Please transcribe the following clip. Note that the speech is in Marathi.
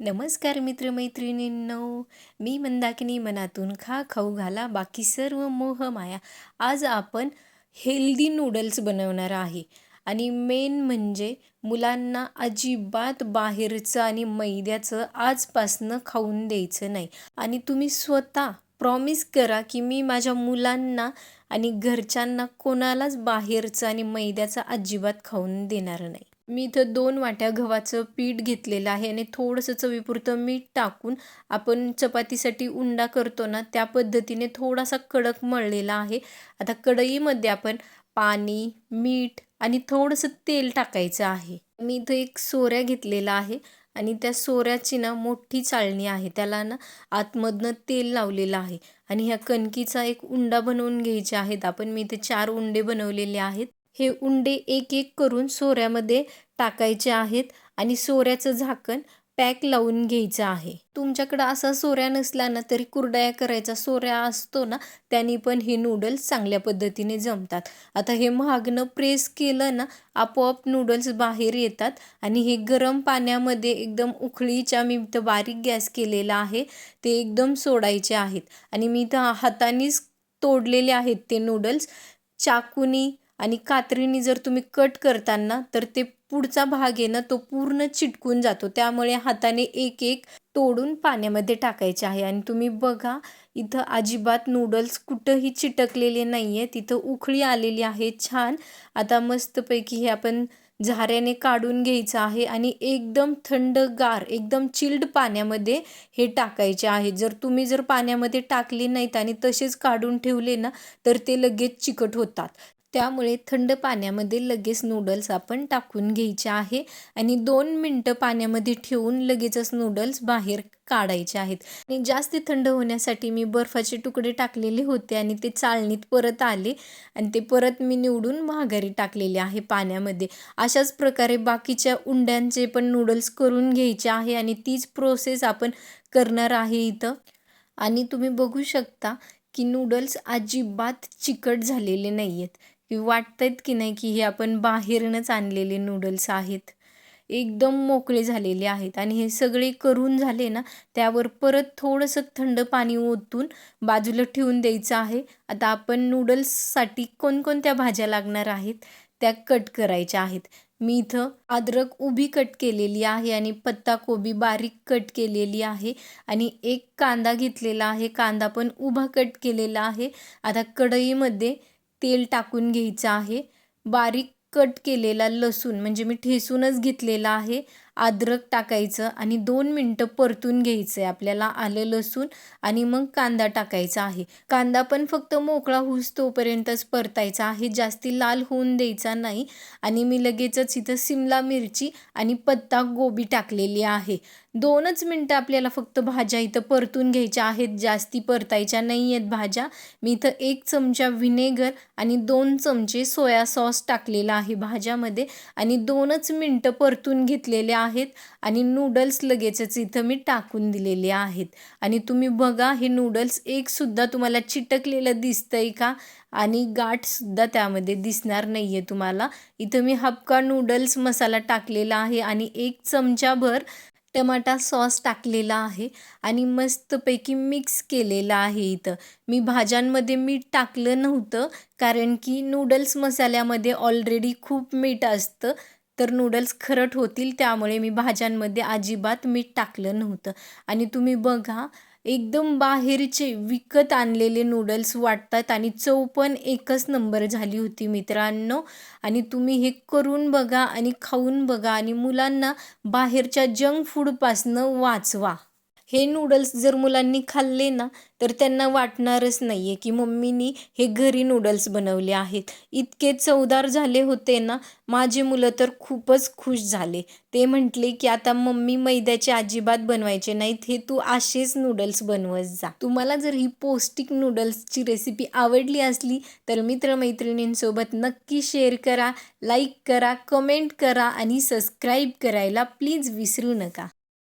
नमस्कार मित्रमैत्रिणींनो मी मंदाकिनी मनातून खा खाऊ घाला बाकी सर्व मोह माया. आज आपण हेल्दी नूडल्स बनवणार आहे. आणि मेन म्हणजे मुलांना अजिबात बाहेरचं आणि मैद्याचं आजपासनं खाऊन द्यायचं नाही. आणि तुम्ही स्वतः प्रॉमिस करा की मी माझ्या मुलांना आणि घरच्यांना कोणालाच बाहेरचं आणि मैद्याचं अजिबात खाऊन देणार नाही. मी इथं दोन वाट्या गव्हाचं पीठ घेतलेलं आहे आणि थोडंसं चवीपुरतं मीठ टाकून आपण चपातीसाठी उंडा करतो ना त्या पद्धतीने थोडासा कडक मळलेला आहे. आता कढईमध्ये आपण पाणी मीठ आणि थोडंसं तेल टाकायचं आहे. मी इथं एक सोऱ्या घेतलेला आहे आणि त्या सोऱ्याची ना मोठी चाळणी आहे. त्याला ना आतमधनं तेल लावलेलं आहे आणि ह्या कणकीचा एक उंडा बनवून घ्यायचे आहेत. आपण मी इथे चार उंडे बनवलेले आहेत. हे उंडे एक एक करून सोऱ्यामध्ये टाकायचे आहेत आणि सोऱ्याचं झाकण पॅक लावून घ्यायचं आहे. तुमच्याकडं असा सोऱ्या नसला ना तरी कुरडया करायचा सोऱ्या असतो ना त्यांनी पण हे नूडल्स चांगल्या पद्धतीने जमतात. आता हे महागणं प्रेस केलं ना आपोआप नूडल्स बाहेर येतात आणि हे गरम पाण्यामध्ये एकदम उखळीच्या मी इथं बारीक गॅस केलेला आहे ते एकदम सोडायचे आहेत. आणि मी इथं हातानेच तोडलेले आहेत ते नूडल्स चाकूनी आणि कात्रीने जर तुम्ही कट करताना तर ते पुढचा भाग आहे ना तो पूर्ण चिटकून जातो. त्यामुळे हाताने एक एक तोडून पाण्यामध्ये टाकायचे आहे. आणि तुम्ही बघा इथं अजिबात नूडल्स कुठंही चिटकलेले नाही आहे तिथं उखळी आलेली आहे छान. आता मस्तपैकी हे आपण झाऱ्याने काढून घ्यायचं आहे आणि एकदम थंडगार एकदम चिल्ड पाण्यामध्ये हे टाकायचे आहे. जर तुम्ही जर पाण्यामध्ये टाकले नाहीत आणि तसेच काढून ठेवले ना तर ते लगेच चिकट होतात. त्यामुळे थंड पाण्यामध्ये लगेच नूडल्स आपण टाकून घ्यायचे आहे आणि दोन मिनटं पाण्यामध्ये ठेवून लगेचच नूडल्स बाहेर काढायचे आहेत. आणि जास्त थंड होण्यासाठी मी बर्फाचे तुकडे टाकलेले होते आणि ते चाळणीत परत आले आणि ते परत मी निवडून माघारी टाकलेले आहे पाण्यामध्ये. अशाच प्रकारे बाकीच्या उंड्यांचे पण नूडल्स करून घ्यायचे आहे आणि तीच प्रोसेस आपण करणार आहे इथं. आणि तुम्ही बघू शकता की नूडल्स अजिबात चिकट झालेले नाही आहेत की वाटत आहेत की नाही की हे आपण बाहेरनंच आणलेले नूडल्स आहेत. एकदम मोकळे झालेले आहेत आणि हे सगळे करून झाले ना त्यावर परत थोडंसं थंड पाणी ओतून बाजूला ठेवून द्यायचं आहे. आता आपण नूडल्ससाठी कोणकोणत्या भाज्या लागणार आहेत त्या कट करायच्या आहेत. मी इथं अद्रक उभी कट केलेली आहे आणि पत्ताकोबी बारीक कट केलेली आहे आणि एक कांदा घेतलेला आहे. कांदा पण उभा कट केलेला आहे. आता कढईमध्ये तेल टाकून घ्यायचं आहे. बारीक कट केलेला लसूण म्हणजे मी ठेसूनच घेतलेला आहे. अद्रक टाकायचं आणि दोन मिनटं परतून घ्यायचं आहे. आपल्याला आलं लसूण आणि मग कांदा टाकायचा आहे. कांदा पण फक्त मोकळा होऊस तोपर्यंतच परतायचा आहे. जास्ती लाल होऊन द्यायचा नाही. आणि मी लगेचच इथं सिमला मिरची आणि पत्ता गोबी टाकलेली आहे. दोनच मिनटं आपल्याला फक्त भाज्या इथं परतून घ्यायच्या आहेत. जास्ती परतायच्या नाही आहेत भाज्या. मी इथं एक चमचा व्हिनेगर आणि दोन चमचे सोया सॉस टाकलेला आहे भाज्यामध्ये. आणि दोनच मिनटं परतून घेतलेल्या आहेत आणि नूडल्स लगेचच इथं मी टाकून दिलेले आहेत. आणि तुम्ही बघा हे नूडल्स एकसुद्धा तुम्हाला चिटकलेलं दिसतंय का? आणि गाठसुद्धा त्यामध्ये दिसणार नाही आहे तुम्हाला. इथं मी हपका नूडल्स मसाला टाकलेला आहे आणि एक चमचाभर टमाटा सॉस टाकलेला आहे आणि मस्तपैकी मिक्स केलेला आहे इथं. मी भाज्यांमध्ये मीठ टाकलं नव्हतं कारण की नूडल्स मसाल्यामध्ये ऑलरेडी खूप मीठ असतं. तर नूडल्स खरट होतील त्यामुळे मी भाज्यांमध्ये अजिबात मीठ टाकलं नव्हतं. आणि तुम्ही बघा एकदम बाहेरचे विकत आणलेले नूडल्स वाटतात आणि चव पण एकच नंबर झाली होती मित्रांनो. आणि तुम्ही हे करून बघा आणि खाऊन बघा आणि मुलांना बाहेरच्या जंक फूडपासनं वाचवा. हे नूडल्स जर मुलांनी खाल्ले ना तर त्यांना वाटणारच नाही आहे की मम्मीनी हे घरी नूडल्स बनवले आहेत. इतके चवदार झाले होते ना माझे मुलं तर खूपच खुश झाले. ते म्हटले की आता मम्मी मैद्याचे अजिबात बनवायचे नाहीत हे तू असेच नूडल्स बनवत जा. तुम्हाला जर ही पौष्टिक नूडल्सची रेसिपी आवडली असली तर मित्रमैत्रिणींसोबत नक्की शेअर करा लाईक करा कमेंट करा आणि सबस्क्राईब करायला प्लीज विसरू नका.